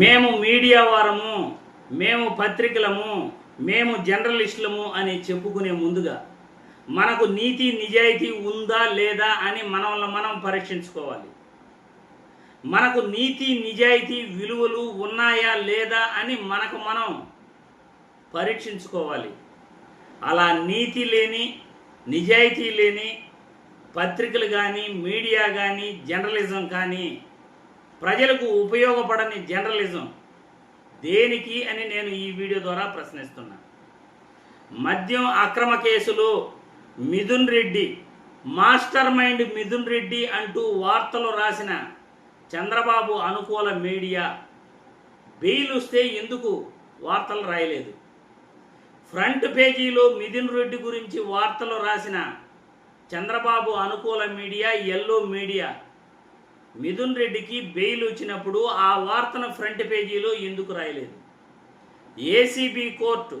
మేము మీడియా వారము మేము పత్రికలము మేము జర్నలిస్టులము అని చెప్పుకునే ముందుగా మనకు నీతి నిజాయితీ ఉందా లేదా అని మనల్ని మనం పరీక్షించుకోవాలి. మనకు నీతి నిజాయితీ విలువలు ఉన్నాయా లేదా అని మనకు మనం పరీక్షించుకోవాలి. అలా నీతి లేని నిజాయితీ లేని పత్రికలు కానీ మీడియా కానీ జర్నలిజం కానీ ప్రజలకు ఉపయోగపడని జర్నలిజం దేనికి అని నేను ఈ వీడియో ద్వారా ప్రశ్నిస్తున్నా. మద్యం అక్రమ కేసులో మిథున్ రెడ్డి మాస్టర్ మైండ్ మిథున్ రెడ్డి అంటూ వార్తలు రాసిన చంద్రబాబు అనుకూల మీడియా బెయిల్ వస్తే ఎందుకు వార్తలు రాయలేదు? ఫ్రంట్ పేజీలో మిథున్ రెడ్డి గురించి వార్తలు రాసిన చంద్రబాబు అనుకూల మీడియా ఎల్లో మీడియా మిథున్ రెడ్డికి బెయిల్ వచ్చినప్పుడు ఆ వార్తను ఫ్రంట్ పేజీలో ఎందుకు రాయలేదు? ఏసీబీ కోర్టు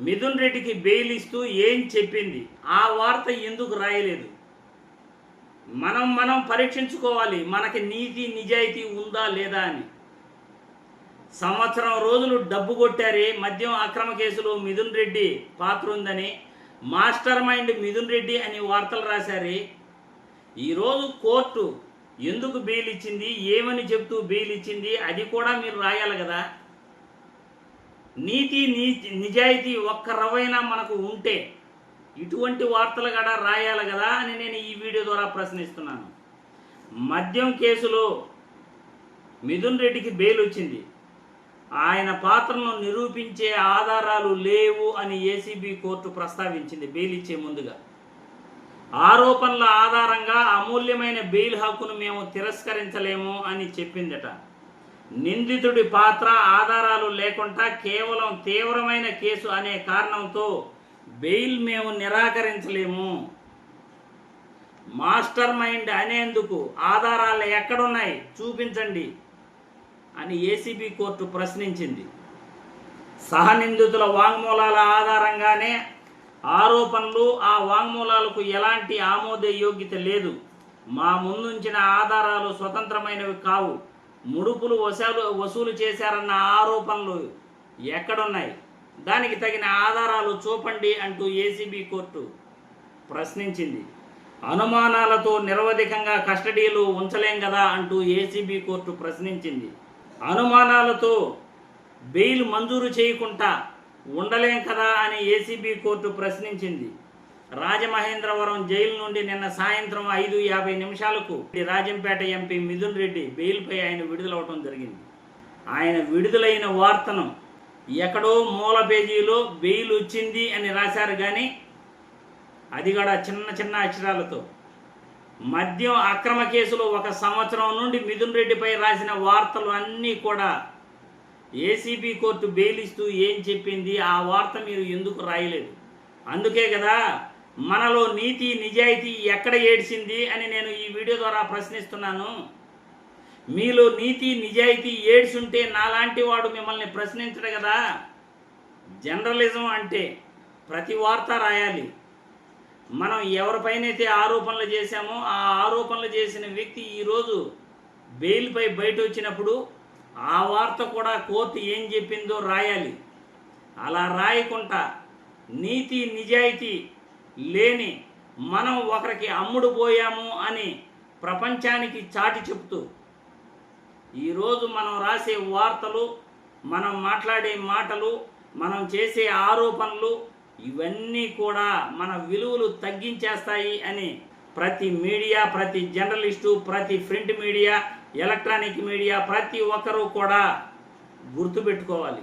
మిథున్ రెడ్డికి బెయిల్ ఇస్తూ ఏం చెప్పింది? ఆ వార్త ఎందుకు రాయలేదు? మనం మనం పరీక్షించుకోవాలి. మనకి నీతి నిజాయితీ ఉందా లేదా అని. సంవత్సరం రోజులు డబ్బు కొట్టారే మద్యం అక్రమ కేసులో మిథున్ రెడ్డి పాత్ర ఉందని మాస్టర్ మైండ్ మిథున్ రెడ్డి అని వార్తలు రాశారే. ఈరోజు కోర్టు ఎందుకు బెయిల్ ఇచ్చింది ఏమని చెప్తూ బెయిల్ ఇచ్చింది అది కూడా మీరు రాయాలి కదా. నీతి నీ- నిజాయితీ ఒక్క రవైనా మనకు ఉంటే ఇటువంటి వార్తలు కూడా రాయాలి కదా అని నేను ఈ వీడియో ద్వారా ప్రశ్నిస్తున్నాను. మద్యం కేసులో మిథున్ రెడ్డికి బెయిల్ వచ్చింది ఆయన పాత్రను నిరూపించే ఆధారాలు లేవు అని ఏసీబీ కోర్టు ప్రస్తావించింది. బెయిల్ ఇచ్చే ముందుగా. ఆరోపణల ఆధారంగా అమూల్యమైన బెయిల్ హక్కును మేము తిరస్కరించలేము అని చెప్పిందట. నిందితుడి పాత్ర ఆధారాలు లేకుండా కేవలం తీవ్రమైన కేసు అనే కారణంతో బెయిల్ మేము నిరాకరించలేము. మాస్టర్ మైండ్ అనేందుకు ఆధారాలు ఎక్కడున్నాయి చూపించండి అని ఏసీబీ కోర్టు ప్రశ్నించింది. సహనిందితుల వాంగ్మూలాల ఆధారంగానే ఆరోపణలు ఆ వాంగ్మూలాలకు ఎలాంటి ఆమోదయోగ్యత లేదు. మా ముందుంచిన ఆధారాలు స్వతంత్రమైనవి కావు. ముడుపులు వసూలు వసూలు చేశారన్న ఆరోపణలు ఎక్కడున్నాయి? దానికి తగిన ఆధారాలు చూపండి అంటూ ఏసీబీ కోర్టు ప్రశ్నించింది. అనుమానాలతో నిరవధికంగా కస్టడీలో ఉంచలేం కదా అంటూ ఏసీబీ కోర్టు ప్రశ్నించింది. అనుమానాలతో బెయిల్ మంజూరు చేయకుండా ఉండలేం కదా అని ఏసీబీ కోర్టు ప్రశ్నించింది. రాజమహేంద్రవరం జైలు నుండి నిన్న సాయంత్రం ఐదు యాభై నిమిషాలకు రాజంపేట ఎంపీ మిథున్ రెడ్డి బెయిల్పై ఆయన విడుదలవటం జరిగింది. ఆయన విడుదలైన వార్తను ఎక్కడో మూల పేజీలో బెయిల్ వచ్చింది అని రాశారు కానీ అది కూడా చిన్న చిన్న అక్షరాలతో. మద్యం అక్రమ కేసులో ఒక సంవత్సరం నుండి మిథున్ రెడ్డిపై రాసిన వార్తలు అన్నీ కూడా ఏసీబీ కోర్టు బెయిల్ ఇస్తూ ఏం చెప్పింది? ఆ వార్త మీరు ఎందుకు రాయలేదు? అందుకే కదా మనలో నీతి నిజాయితీ ఎక్కడ ఏడ్చింది అని నేను ఈ వీడియో ద్వారా ప్రశ్నిస్తున్నాను. మీలో నీతి నిజాయితీ ఏడ్చుంటే నాలాంటి వాడు మిమ్మల్ని ప్రశ్నించడు కదా. జర్నలిజం అంటే ప్రతి వార్త రాయాలి. మనం ఎవరిపైనైతే ఆరోపణలు చేశామో ఆ ఆరోపణలు చేసిన వ్యక్తి ఈరోజు బెయిల్పై బయట వచ్చినప్పుడు ఆ వార్త కూడా కోర్టు ఏం చెప్పిందో రాయాలి. అలా రాయకుండా నీతి నిజాయితీ లేని మనం ఒకరికి అమ్ముడు పోయాము అని ప్రపంచానికి చాటి చెప్తూ ఈరోజు మనం రాసే వార్తలు మనం మాట్లాడే మాటలు మనం చేసే ఆరోపణలు ఇవన్నీ కూడా మన విలువలు తగ్గించేస్తాయి అని ప్రతి మీడియా ప్రతి జర్నలిస్టు ప్రతి ప్రింట్ మీడియా ఎలక్ట్రానిక్ మీడియా ప్రతి ఒక్కరూ కూడా గుర్తుపెట్టుకోవాలి.